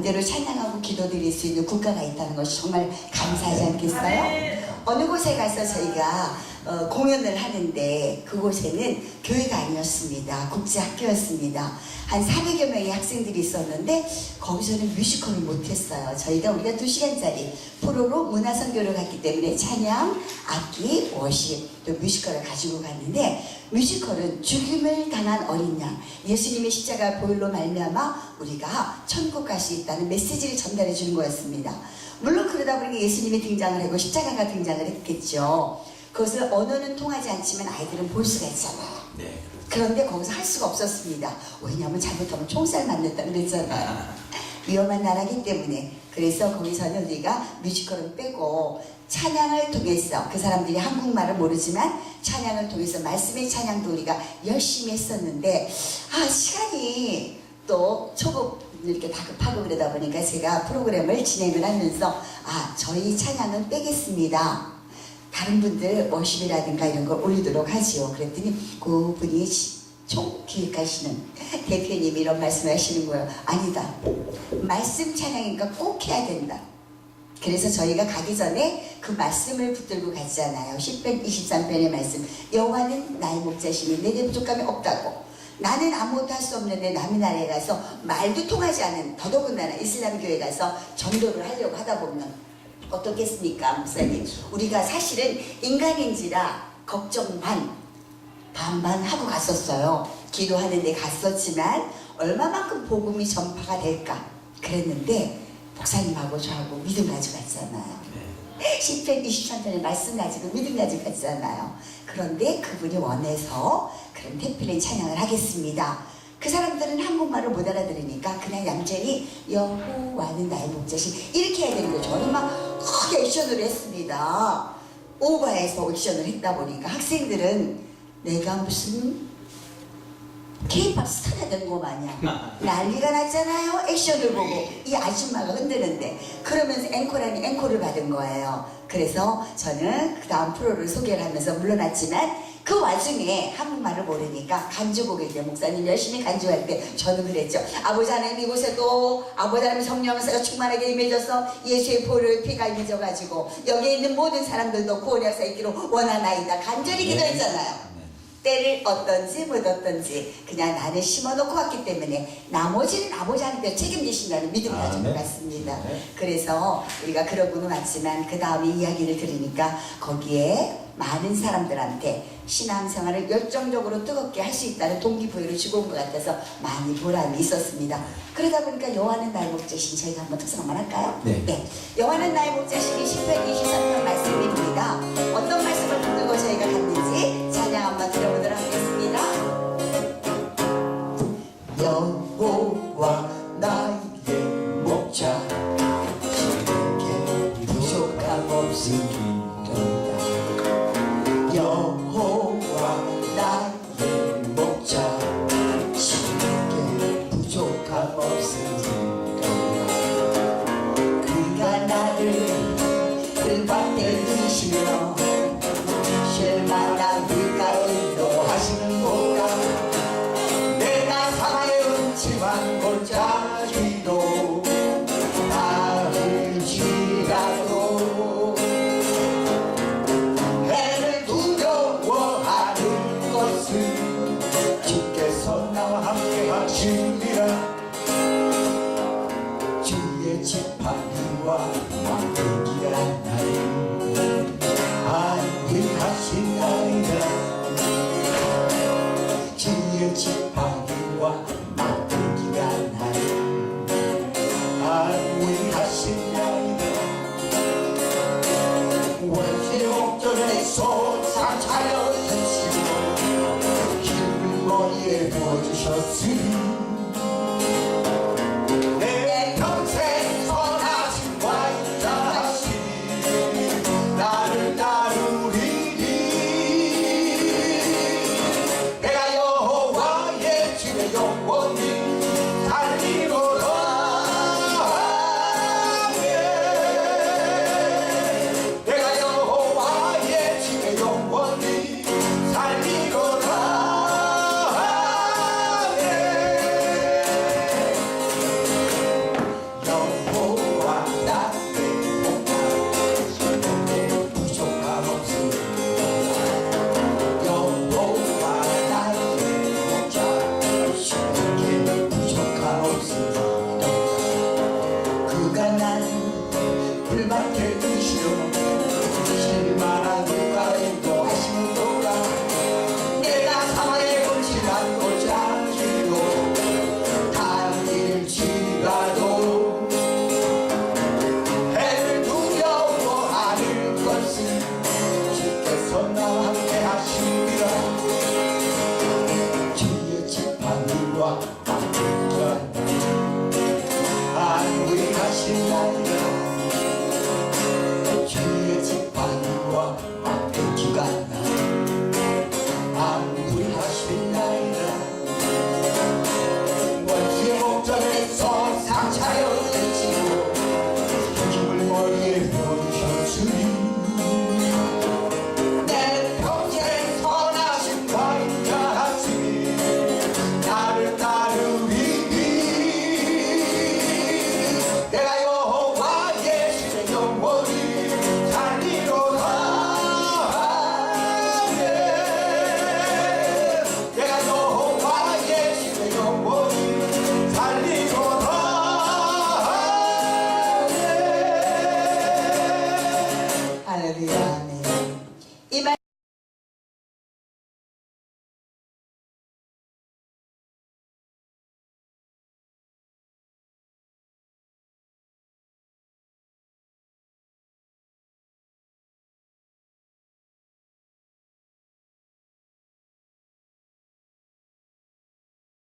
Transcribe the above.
마음대로 찬양하고 기도드릴 수 있는 국가가 있다는 것이 정말 감사하지 않겠어요? 어느 곳에 가서 저희가 어, 공연을 하는데 그곳에는 교회가 아니었습니다. 국제학교였습니다. 한 400여 명의 학생들이 있었는데 거기서는 뮤지컬을 못했어요. 저희가 우리가 2시간짜리 프로로 문화선교를 갔기 때문에 찬양, 악기, 워십, 또 뮤지컬을 가지고 갔는데 뮤지컬은 죽임을 당한 어린 양 예수님의 십자가 보혈로 말미암아 우리가 천국 갈 수 있다는 메시지를 전달해 주는 거였습니다. 물론 그러다 보니 예수님이 등장을 하고 십자가가 등장을 했겠죠. 그것을 언어는 통하지 않지만 아이들은 볼 수가 있잖아요. 네. 그런데 거기서 할 수가 없었습니다. 왜냐하면 잘못하면 총살 맞는다 그랬잖아요. 위험한 나라기 때문에 그래서 거기서는 우리가 뮤지컬은 빼고 찬양을 통해서 그 사람들이 한국말을 모르지만 찬양을 통해서 말씀의 찬양도 우리가 열심히 했었는데 아 시간이 또 초급 이렇게 다급하고 그러다 보니까 제가 프로그램을 진행을 하면서 아 저희 찬양은 빼겠습니다. 다른 분들 워십이라든가 이런 걸 올리도록 하지요. 그랬더니 그 분이 시- 총기획하시는 대표님이 이런 말씀을 하시는 거예요. 아니다. 말씀 찬양이니까 꼭 해야 된다. 그래서 저희가 가기 전에 그 말씀을 붙들고 갔잖아요. 10편 23편의 말씀. 여호와는 나의 목자시니 내게 부족함이 없다고. 나는 아무것도 할 수 없는데 남의 나라에 가서 말도 통하지 않은 더더군다나 이슬람 교회 가서 전도를 하려고 하다 보면 어떻겠습니까, 목사님? 우리가 사실은 인간인지라 걱정 반, 반반 하고 갔었어요. 기도하는데 갔었지만 얼마만큼 복음이 전파가 될까 그랬는데 목사님하고 저하고 믿음 가지고 갔잖아요. 네. 10편 23편의 말씀 가지고 믿음 가지고 갔잖아요. 그런데 그분이 원해서 그런 태필린 찬양을 하겠습니다. 그 사람들은 한국말을 못 알아들으니까 그냥 얌전히 여호와는 나의 목자신 이렇게 해야 되는 거죠. 저는 막 크게 액션을 했습니다. 오버해서 액션을 했다 보니까 학생들은 내가 무슨 케이팝 스타가 된 거 마냥 난리가 났잖아요. 액션을 보고 이 아줌마가 흔드는데 그러면서 앵콜 아니 앵콜을 받은 거예요. 그래서 저는 그 다음 프로를 소개를 하면서 물러났지만 그 와중에 한국말을 모르니까 간주곡일 때 목사님 열심히 간주할 때 저는 그랬죠. 아버지 하나님 이곳에도 아버지 하나님 성령사가 충만하게 임해져서 예수의 보를 피가 임해져가지고 여기에 있는 모든 사람들도 구원 역사 있기로 원하나이다. 간절히 기도했잖아요. 때를 어떤지 못 어떤지 그냥 나는 심어놓고 왔기 때문에 나머지는 아버지 하나님께 책임지신다는 믿음 가지고 아멘. 갔습니다. 네. 그래서 우리가 그러고는 왔지만 그 다음에 이야기를 들으니까 거기에 많은 사람들한테 신앙생활을 열정적으로 뜨겁게 할 수 있다는 동기부여를 주고 온 것 같아서 많이 보람이 있었습니다. 그러다 보니까 여호와는 나의 목자신 저희가 한번 특성 한번 할까요? 네. 여호와는 나의 목자신이 10편 23편 말씀입니다. 어떤 말씀을 붙들고 저희가 갔는 지찬 서 상차려 드시고 기름 머리에 부어주셨으니